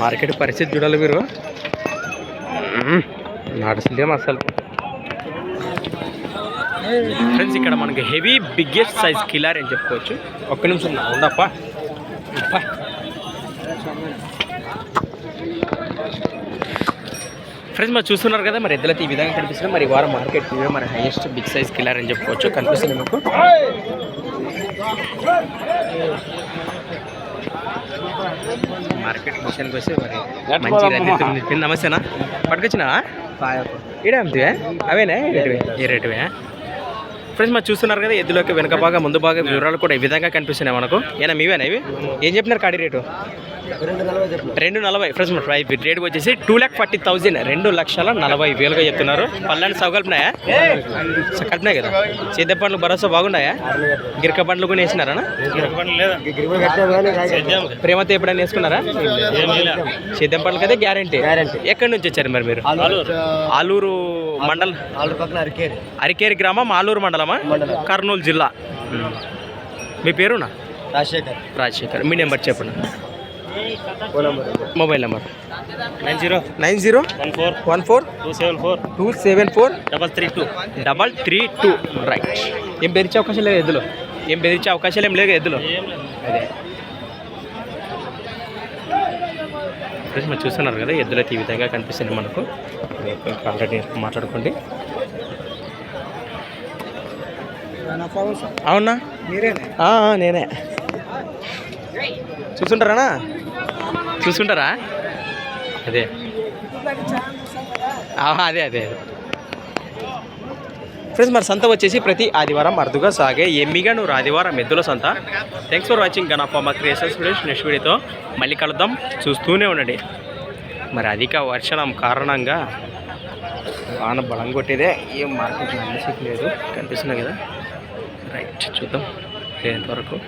Market పరిస్థితి చూడాలి మీరు. మ్మ్. నడుస్తుందేమో అసలు. ఫ్రెండ్స్ ఇక్కడ మనకి హెవీ బిగ్గెస్ట్ సైజ్ కిలార్ అని చెప్పుకోవచ్చు. ఒక్క నిమిషం నా ఉండప్ప ఫ్రెండ్స్ మరి చూస్తున్నారు కదా మరి ఎద్దులైతే ఈ విధంగా కనిపిస్తుంది మరి వారం మార్కెట్ ఇవే మరి హైయెస్ట్ బిగ్ సైజ్ కిలార్ అని చెప్పుకోవచ్చు. కనిపిస్తుంది మీకు. మార్కెట్ విషయానికి వస్తే మరి అద్దె నమస్తేనా పట్టుకొచ్చినావా? ఈడే అమ్ముతావా అవేనా రేటువే. ఈ రేటువే? ఫ్రెండ్స్ మరి చూస్తున్నారు కదా ఎద్దులోకి వెనక భాగం ముందు భాగం వివరాలు కూడా ఈ విధంగా కనిపిస్తున్నాయి మనకు. ఏనా మీవేనా ఇవి? ఏం చెప్పినారు కాడి రేటు? రెండు నలభై ఫ్రెండ్స్ మరి ప్రైస్ రేట్ వచ్చేసి టూ ల్యాక్ ఫార్టీ థౌజండ్ రెండు లక్షల నలభై వేలుగా చెప్తున్నారు. పళ్ళని సవ కలిపినాయా కదా. సేద్య పండ్లు భరోసా బాగున్నాయా? గిరక పండ్లు కూడా వేసినారా ప్రేమతో ఎప్పుడైనా వేసుకున్నారా? సేద్యం పండ్లకి అయితే గ్యారంటీ ఎక్కడి నుంచి వచ్చారు మరి మీరు? ఆలూరు మండల్? అరికేరి. గ్రామం ఆలూరు మండలమా? కర్నూలు జిల్లా. మీ పేరునా? రాజశేఖర్. రాజశేఖర్. మీ నెంబర్ చెప్పండి. Phone number. Mobile number. Nine zero. Nine zero? One four. One four? Two seven four. Two seven four? Double three two. Double three two. Right. ఏం బెదిరించే అవకాశం లేదు ఎద్దులో. ఏం బెదిరించే అవకాశాలు ఏం లేదు ఎద్దులో? అదే. ఫ్రెండ్స్ మీరు చూస్తున్నారు కదా ఎద్దులు అయితే ఈ విధంగా కనిపిస్తుంది మనకు. ఆల్రెడీ మాట్లాడుకోండి. అవునా? నేనే. చూస్తుంటారా? చూస్తుంటారా అదే అదే అదే. ఫ్రెండ్స్ మరి సంత వచ్చేసి ప్రతి ఆదివారం అరుదుగా సాగే ఎమ్మిగా నువ్వు ఆదివారం ఎద్దుల సంత. థ్యాంక్స్ ఫర్ వాచింగ్ గణపమ్మ క్రియేషన్స్ వీడియోస్ నెక్స్ట్ వీడియోతో మళ్ళీ కలుద్దాం. చూస్తూనే ఉండండి. మరి అధిక వర్షం కారణంగా వాన బలం కొట్టేదే. ఏం మార్కెట్ లేదు. కనిపిస్తున్నాయి కదా. రైట్ చూద్దాం. ఎంతవరకు